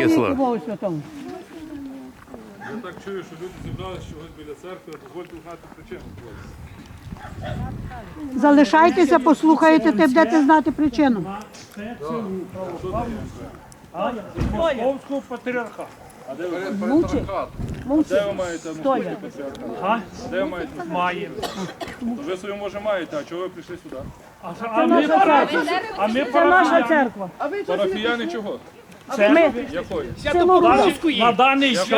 Навіки слава. Богу Я так чую, що люди зібралися чогось біля церкви, дозвольте узнати причину. Залишайтеся, послухаєте, ти будете знати причину. Московського патріархату. Мовчи. Де ви маєте московський патріархат? Де ви маєте? Маємо. То ви свою може маєте, а чого ви прийшли сюди? А, а ми. А наша церква. Парафіяни чого? Ми Якої? село На даний час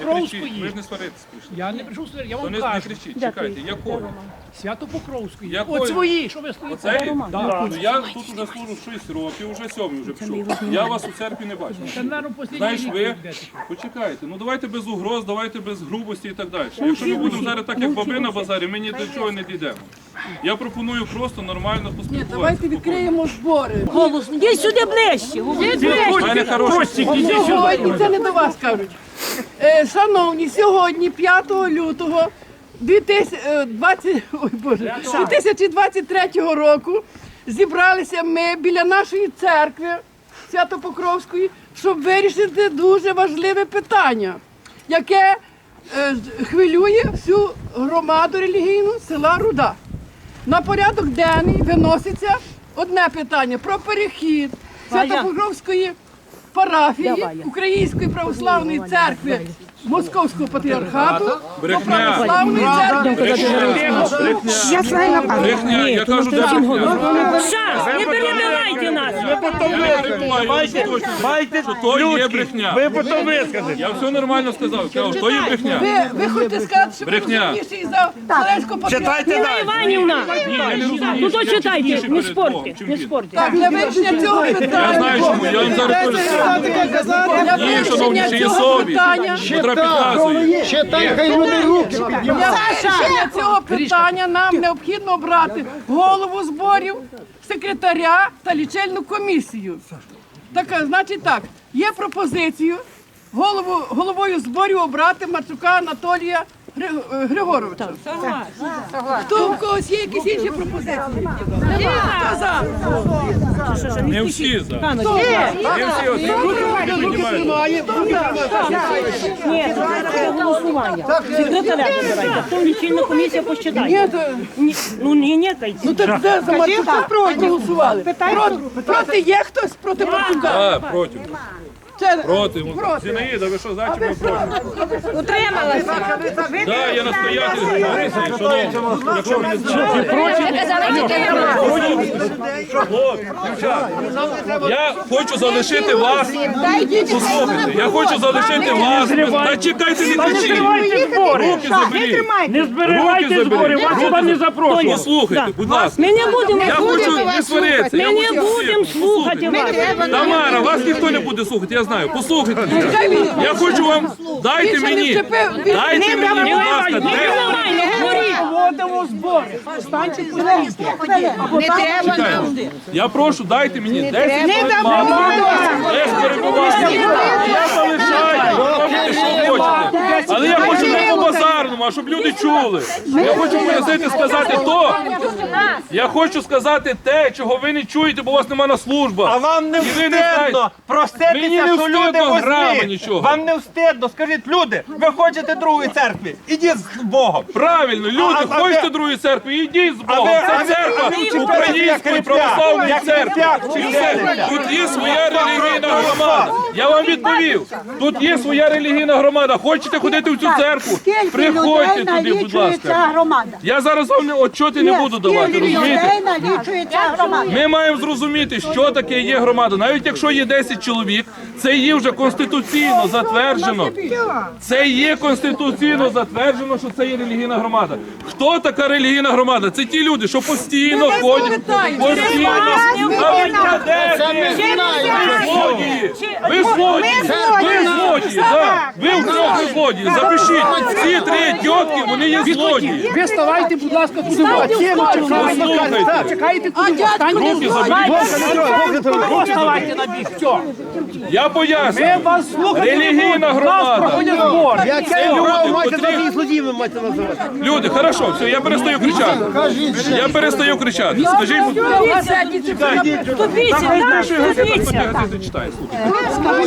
кричіть, ви ж не сваритись прийшли. Я не прийшов сюди, я То вам не, не кажу. кричіть, чекайте, якої? Свято Покровської. Якої? От свої, що ви стоїте. Оцеї? Ну я тут вже служу 6 років, вже сьомий вже пішов. Я вас у церкві не бачу. Це, останній Знаєш, рік ви йдете. почекайте. Ну давайте без угроз, давайте без грубості і так далі. Якщо ми будемо зараз так, як баби на базарі, ми ні до чого не дійдемо. Я пропоную просто нормально поспілкуватися. Давайте відкриємо збори. голосно. Йди сюди ближче. Сьогодні це не до вас кажуть. Е, Шановні, сьогодні, 5 лютого 2020, ой, Боже, 2023 року зібралися ми біля нашої церкви Свято-Покровської, щоб вирішити дуже важливе питання, яке е, хвилює всю громаду релігійну села Руда. На порядок денний виноситься одне питання про перехід Свято-Покровської парафії Української православної церкви Московського патріархату до православної церкви. Я знаю на Брехня, я кажу, брехня. Не перебивайте нас. Я що то є брехня. ви потім вискажете. Я все нормально сказав, кажу, то є брехня. Ви, ви хочете сказати, що ви Брехня. розумніші за Зеленського патріархату? Ніна Іванівна. Я Ну то читайте, не спорте, не спорте. Так, для вирішення цього Я питання. знаю, чому, я вам зараз. Ні, шановні, чи є совість? Петра підказує. Для цього питання нам необхідно обрати голову зборів, секретаря та лічильну комісію. Так, значить так, є пропозицію голову, головою зборів обрати Марчука Анатолія е, Григоровича. Хто в когось є якісь інші пропозиції? Хто за? Не всі за. Не всі от піднімають. Ні, це голосування. Секретаря забирайте, потім лічильна комісія посчитає. Ні, то- Ні, Ну не. Ну так де за Марчука проголосували? Проти, проти є хтось проти Марчука? А, проти. Проти. Проти. Зінаїда, ви що, за чи ви проти? Утрималася. Так, я настоятель шановні. Якщо ви не знаєте. Хлопці, дівчата, Я хочу залишити вас. Послухайте, я хочу залишити вас. Та чекайте, не кричіть. Руки заберіть. Не зберігайте збори, вас сюди не запрошують. Послухайте, будь ласка. Ми не будемо Я хочу не сваритися. Ми не будемо слухати вас. Тамара, вас ніхто не буде слухати, я знаю. Послухайте. мене. Я хочу вам. Дайте не мені. Дайте мені, будь ласка, Не де. не. Проводимо збори. Чекайте. Я прошу, дайте мені 10 хвилин. Без перебування. Я залишаю. Робите, що хочете. Але я хочу не по а щоб люди чули. Я хочу пояснити, сказати то. Я хочу сказати те, чого ви не чуєте, бо у вас немає на службах. А вам не І ви не знаєте. встидно Мені проститися, не що люди встидно грами возьмі. нічого. Вам не встидно. Скажіть, люди, ви хочете другої церкви? Ідіть з Богом. Правильно, люди, А- хочете другої церкви, ідіть з Богом. ви- а Це ви- церква а ви чіпаєте як Української православної як церкви. чи? Тут є своя релігійна громада. Я вам відповів. Тут є своя релігійна громада. Хочете ходити в цю церкву? Приходьте туди, будь ласка. Я зараз вам отчоти не буду давати, розумієте? Ми маємо зрозуміти, що таке є громада. Навіть якщо є 10 чоловік, це є вже конституційно затверджено. Це є конституційно затверджено, що це є релігійна громада. Хто така релігійна громада? Це ті люди, що постійно ходять. Постійно. А ви крадете! Ви злодії! Ви злодії! Ви злодії! злодії. Ви в трьох ви злодії. Запишіть. Ці три тітки, вони є злодії. Ви ставайте, будь ласка, куди хочете. Послухайте. Чекайте, куди Руки заберіть. Ставайте на бік. Все. Я поясню. Ми вас слухати Релігійна громада. Збор. Це люди, котрі... Люди, хорошо, все, я перестаю кричати. Я перестаю кричати. Скажіть, будь ласка.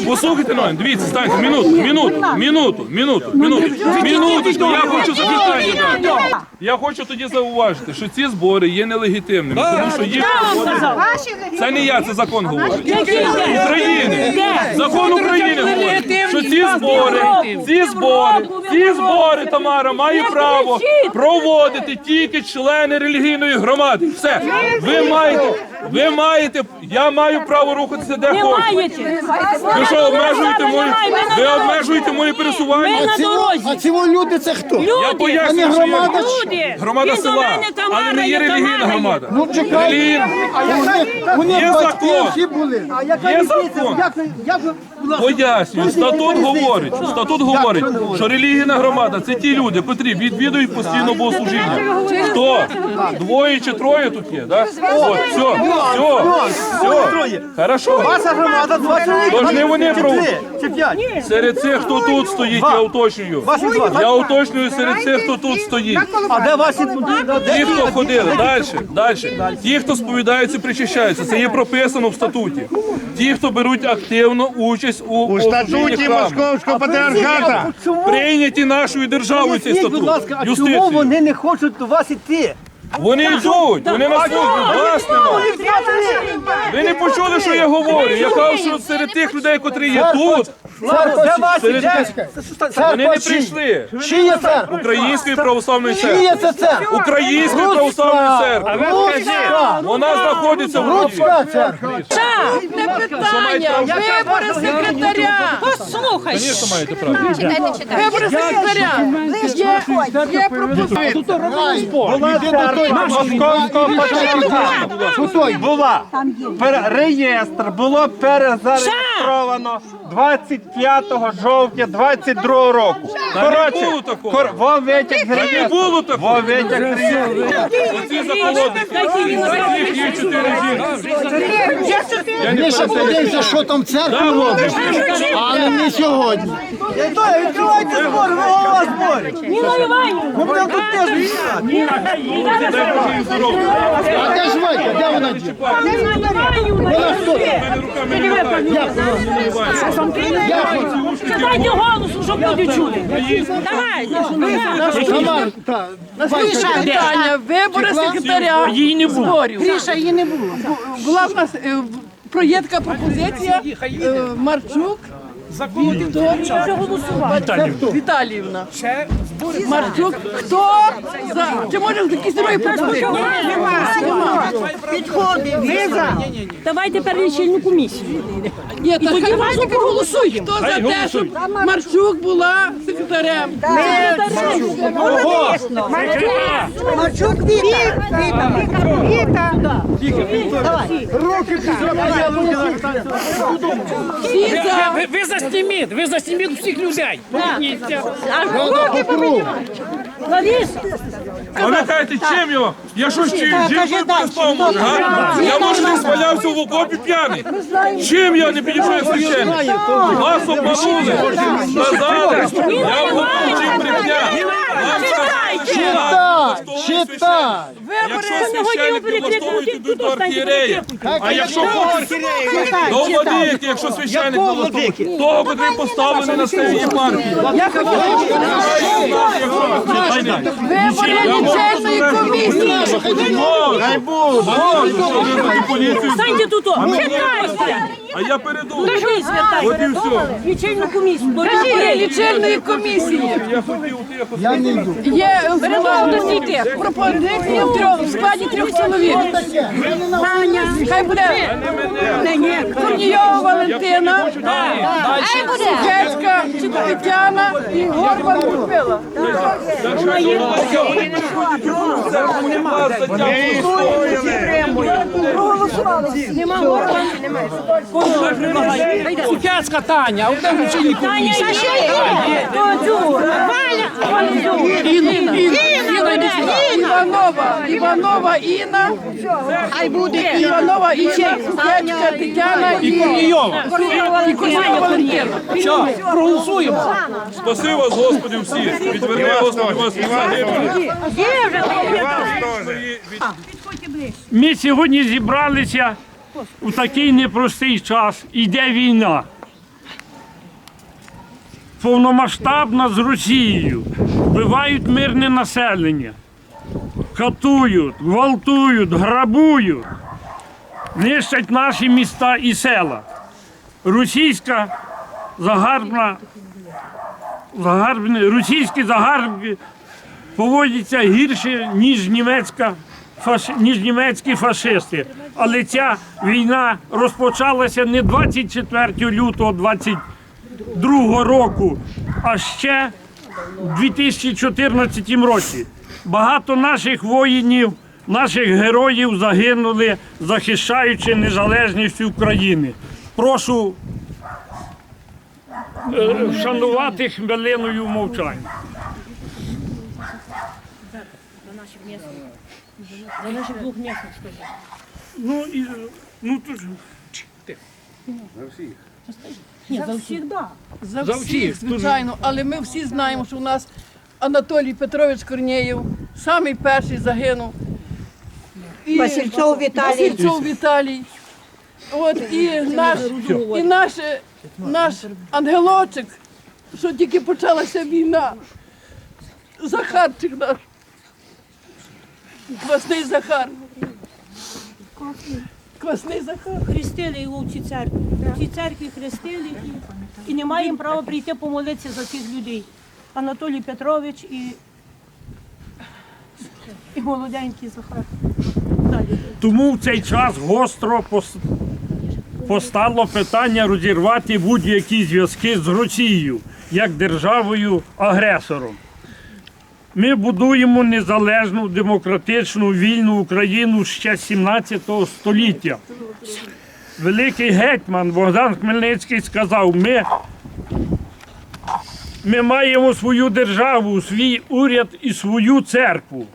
Послухайте, ну, дивіться, станьте, минуту, минуту, минуту, минуту, минуту, минуточку, я хочу запитання. Я хочу тоді зауважити, що ці збори є нелегітимними, тому що їх це не я, це закон говорить. України. Закон України говорить, що ці збори, ці збори, ці збори, Тамара, має право проводити тільки члени релігійної громади. Все. Ви маєте, ви маєте, я маю право рухатися де хочу. Маєте. Ви що, обмежуєте мої, ви обмежуєте мої пересування? Дорозі. А ці люди це хто? Я пояснюю, що є Люди. громада Він до села, мене, Тамара, але не є релігійна Тамара. громада. Ну чекай. Релігійна. Вони Є батьки закон. всі були. А яка Є різниця? закон. Як ви, як ви, будь ласка, Пояснюю, статут говорить, статут говорить, що релігійна громада це ті люди, котрі відвідують постійно богослужіння. Хто? Двоє чи троє тут є, так? От, все, все, все. Хорошо. Ваша громада два чоловіка. Тож не вони Чи проводять. три, чи п'ять. Серед цих, хто тут стоїть, я уточнюю. Ваші два. Я уточнюю серед цих, хто тут стоїть. А де ваші Ті, хто ходили, далі, далі. Ті, хто сповідаються, причащаються, це є прописано в статуті. Ті, хто беруть активну участь у, у статуті Московського патріархата. прийняті нашою державою цей будь статут. ласка, а чому Юстицію. вони не хочуть до вас іти? Вони йдуть, вони нас вас нема. Ви не почули, що я говорю. Я кажу, що серед тих людей, котрі є тут, Де ваші? тих, вони не прийшли. Чиє це? Української православної Чиє церкви. це це? Української православної церкви. Руська! Вона знаходиться в Росії. Руська церква. Не питання. Вибори секретаря. Послухай. Звісно, маєте право. Вибори секретаря. Є, є пропозиція. Московського патріархату. Була. Пере- Реєстр було перезареєстровано 25 жовтня 22 року. не було такого. кор- во витяг з Не було такого. з. Оці заколотники. Таких чотири жінки. Я не Ми ще подивимося, що там церква робить. Але не сьогодні. Відкривайте збор, ви голова зборів. Ніна Іванівна. Ми будемо тут теж здоров'я. А де ж Вайка? Де вона діє? Вона хто? Як вона? Дайте голосу, щоб люди чули. Давайте. Питання. Вибори секретаря Її не було. Гріша, її не було. Була в нас е, в- проєктка пропозиція е, Марчук Вікторія Віталіївна. Марчук. Хто за? Чи може якісь другі пропозиції? Давайте перелічильну комісію. Ні, так хай давайте проголосуємо. Хто за те, щоб Марчук була секретарем? Всі за. Ви, ви засніміть, ви засніміть всіх людей. Поверніться. Кажете, чим його? Я що ще жінкою перестав може, га? Я може не спалявся в окопі п'яний. Чим я не підійшов священник? Вас обманули, сказали, я в брехня. Читай, читай. Якщо священник не влаштовують, ідуть до архієрея. А якщо хочуть, доводити, якщо священник не влаштовує, того, котрий поставлений на стелі єпархії. Вибори лічильної комісії. Дай Бог. Станьте тут. Чекайте. А я перейду. Кажи, свята. От і все. Лічильну комісію. Кажи, лічильної комісії. Я хотів тихо. Я не йду. Є е, пропозиція в трьох, в складі трьох чоловік. Хай буде. Корнієва Валентина, Сухецька Тетяна і Горбан Сукяцька Таня, в тебе чоловік. Іванова, Іванова Інна. Хай буде Іванова Інна, Сукячка Тетяна і Корнійова. і Валентина. Все, проголосуємо. Спаси вас, Господи, всіх. Відверни, Господи, вас від загибелі. Ми сьогодні зібралися у такий непростий час. Іде війна. Повномасштабна з Росією. Вбивають мирне населення. Катують, гвалтують, грабують, нищать наші міста і села. Російська загарбна, загарбні, російські загарбки поводяться гірше, ніж німецька. Ніж німецькі фашисти. Але ця війна розпочалася не 24 лютого 22 року, а ще в 2014 році. Багато наших воїнів, наших героїв загинули, захищаючи незалежність України. Прошу е, вшанувати хвилиною мовчання. Ну, і, ну, то ж, За За всіх, всіх, звичайно, але ми всі знаємо, що у нас Анатолій Петрович Корнєєв, самий перший загинув. І Васильцов Віталій. Васильцов Віталій. От і наш, і наш, е, наш ангелочок, що тільки почалася війна. Захарчик наш. Квасний Захар. Квасний Захар. Хрестили його в цій церкві. В цій церкві хрестили і, і не маємо права прийти помолитися за цих людей. Анатолій Петрович і, і молоденький Захар. Далі. Тому в цей час гостро пос- постало питання розірвати будь-які зв'язки з Росією як державою-агресором. Ми будуємо незалежну, демократичну, вільну Україну ще 17 століття. Великий гетьман Богдан Хмельницький сказав: ми, ми маємо свою державу, свій уряд і свою церкву.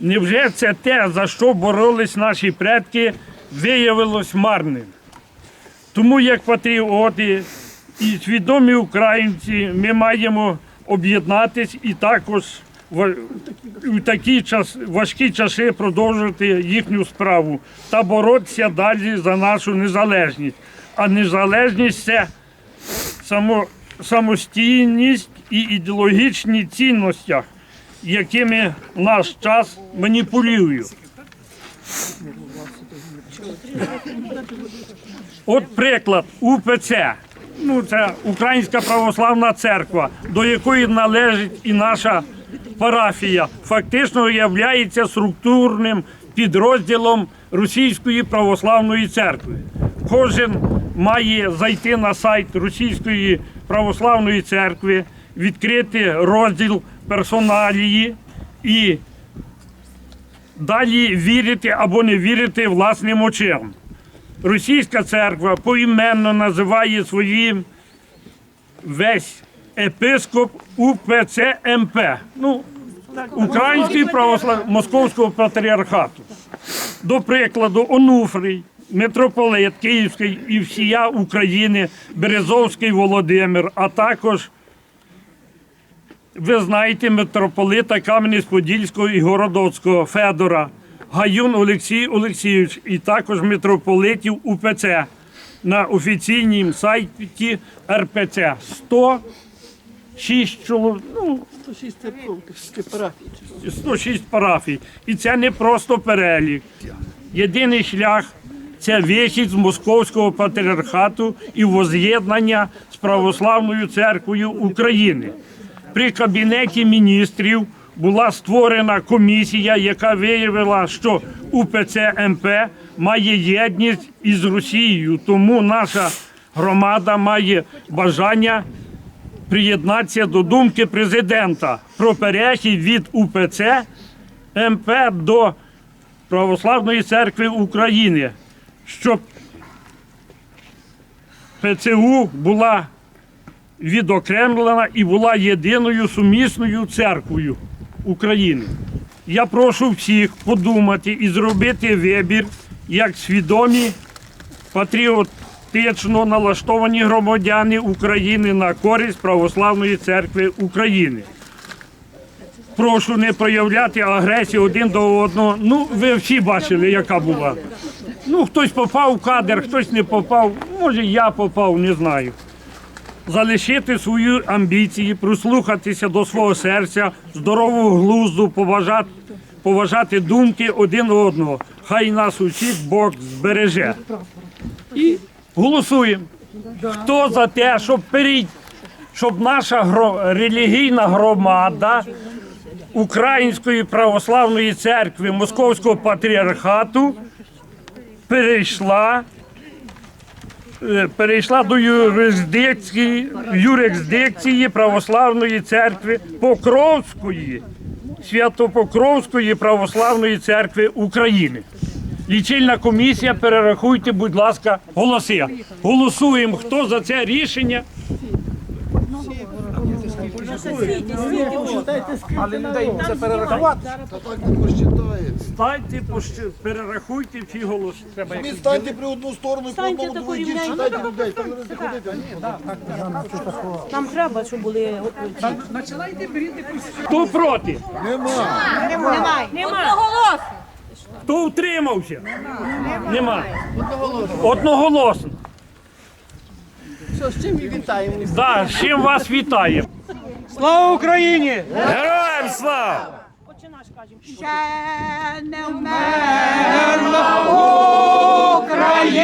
Невже це те, за що боролись наші предки, виявилось марним? Тому як патріоти і свідомі українці ми маємо об'єднатись і також в такі час, важкі часи продовжувати їхню справу та боротися далі за нашу незалежність. А незалежність це само, самостійність і ідеологічні цінності, якими наш час маніпулює. От приклад УПЦ. Ну, це Українська православна церква, до якої належить і наша парафія, фактично є структурним підрозділом Російської православної церкви. Кожен має зайти на сайт Російської православної церкви, відкрити розділ персоналії і далі вірити або не вірити власним очам. Російська церква поіменно називає своїм весь епископ УПЦ МП. Ну, Український православ Московського патріархату. До прикладу, Онуфрій, митрополит Київський і всія України, Березовський Володимир, а також ви знаєте митрополита Кам'янець-Подільського і Городоцького Федора, Гаюн Олексій Олексійович і також митрополитів УПЦ на офіційному сайті РПЦ 106 чоловік, ну, 106 парафій. 106 парафій. І це не просто перелік. Єдиний шлях це вихід з московського патріархату і воз'єднання з православною церквою України. При кабінеті міністрів була створена комісія, яка виявила, що УПЦ МП має єдність із Росією. Тому наша громада має бажання приєднатися до думки президента про перехід від УПЦ МП до Православної церкви України, щоб ПЦУ була відокремлена і була єдиною сумісною церквою України. Я прошу всіх подумати і зробити вибір як свідомі патріотично налаштовані громадяни України на користь Православної церкви України. Прошу не проявляти агресію один до одного. Ну, ви всі бачили, яка була. Ну, хтось попав в кадр, хтось не попав. Може, я попав, не знаю. Залишити свої амбіції, прислухатися до свого серця, здорового глузду, поважати, поважати думки один одного. Хай нас усіх Бог збереже. І голосуємо. Хто за те, щоб перейти, щоб наша релігійна громада Української православної церкви Московського патріархату перейшла, перейшла до юрисдикції, юрисдикції Православної церкви Покровської, Святопокровської православної церкви України. Лічильна комісія, перерахуйте, будь ласка, голоси. Голосуємо, хто за це рішення. Але людей це перерахувати. Пощ- перерахуйте всі голоси. Ви станьте при одну сторону і по Станьте одному йдіть, рівненько. читайте людей. Не. Нам треба, щоб були Хто проти? Нема. Хто утримався? Нема. Одноголосно. Що, з чим і вітаємо? Да, з чим вас вітаємо. Слава Україні! Героям слава! Ще не вмерла Усміхне